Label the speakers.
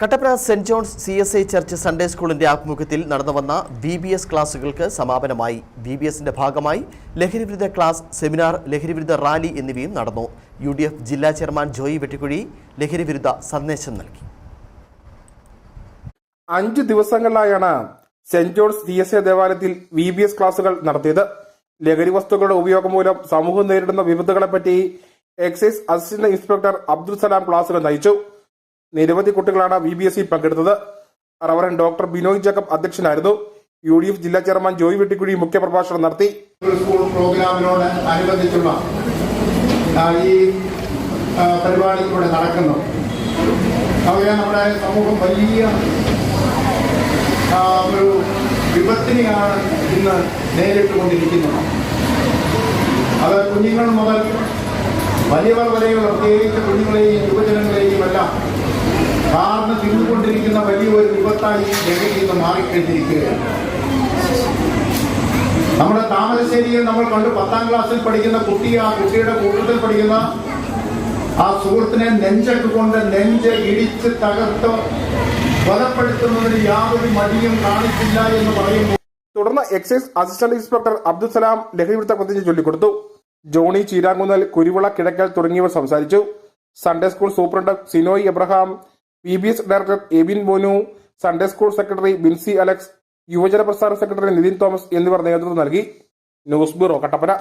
Speaker 1: Kattappana saint John's C S I church Sunday സ്കൂളിന്റെ ആഭിമുഖ്യത്തിൽ നടന്നുവന്ന ബി ബി എസ് ക്ലാസുകൾക്ക് സമാപനമായി. ബി ബി എസിന്റെ ഭാഗമായി ലഹരിവിരുദ്ധ ക്ലാസ് സെമിനാർ ലഹരിവിരുദ്ധ റാലി എന്നിവയും നടന്നു. യു ഡി എഫ് ജില്ലാ ചെയർമാൻ ജോയി വെട്ടിക്കുഴി ലഹരിവിരുദ്ധ സന്ദേശം നൽകി.
Speaker 2: അഞ്ച് ദിവസങ്ങളിലായാണ് saint John's C S I ദേവാലയത്തിൽ വി ബി എസ് ക്ലാസുകൾ നടത്തിയത്. ലഹരി വസ്തുക്കളുടെ ഉപയോഗം മൂലം സമൂഹം നേരിടുന്ന വിപത്തുകളെപ്പറ്റി excise assistant inspector Abdul Salam ക്ലാസുകൾ നയിച്ചു. നിരവധി കുട്ടികളാണ് വി ബി എസിൽ പങ്കെടുത്തത്. റവറൻ ഡോക്ടർ ബിനോയ് ജേക്കബ് അധ്യക്ഷനായിരുന്നു. യു ഡി എഫ് ജില്ലാ ചെയർമാൻ ജോയ് വെട്ടിക്കുഴി മുഖ്യപ്രഭാഷണം നടത്തി.
Speaker 3: സ്കൂൾ പ്രോഗ്രാമിനോട് അനുബന്ധിച്ചുള്ള ഈ പരിപാടി ഇവിടെ നടക്കുന്നു. നമുക്കറിയാം നമ്മുടെ സമൂഹം വലിയ ഒരു വിപത്തിനെയാണ് ഇന്ന് നേരിട്ടുകൊണ്ടിരിക്കുന്നത്. അത് കുഞ്ഞുങ്ങൾ മുതൽ വലിയവർ വരെയുള്ള പ്രത്യേകിച്ച് കുഞ്ഞുങ്ങളെയും യുവജനങ്ങളെയും എല്ലാം കാർന്ന് തിന്നുകൊണ്ടിരിക്കുന്ന വലിയ ഒരു വിപത്തായി ഈ നിന്ന് മാറിക്കഴിഞ്ഞിരിക്കുകയാണ്. നമ്മുടെ താമരശ്ശേരിയിൽ നമ്മൾ കണ്ടു പത്താം ക്ലാസ്സിൽ പഠിക്കുന്ന കുട്ടി ആ കുട്ടിയുടെ കൂട്ടത്തിൽ പഠിക്കുന്ന ആ സുഹൃത്തിനെ നെഞ്ചെടുക്കൊണ്ട് നെഞ്ച് ഇടിച്ച് തകർത്ത് കൊലപ്പെടുത്തുന്നതിന് യാതൊരു മടിയും കാണിച്ചില്ല എന്ന് പറയുമ്പോൾ
Speaker 2: തുടർന്ന് excise assistant inspector Abdul Salam ലഹരിവിരുദ്ധ പ്രതിജ്ഞ ചൊല്ലിക്കൊടുത്തു. ജോണി ചീരാങ്കുന്നൽ കുരുവിള കിഴക്കൽ തുടങ്ങിയവർ സംസാരിച്ചു. Sunday school superintendent Sinoy Abraham P B S director Ebin Monu Sunday school secretary Bincy Alex യുവജന പ്രസ്ഥാന സെക്രട്ടറി നിതിൻ തോമസ് എന്നിവർ നേതൃത്വം നൽകി. News bureau Kattappana.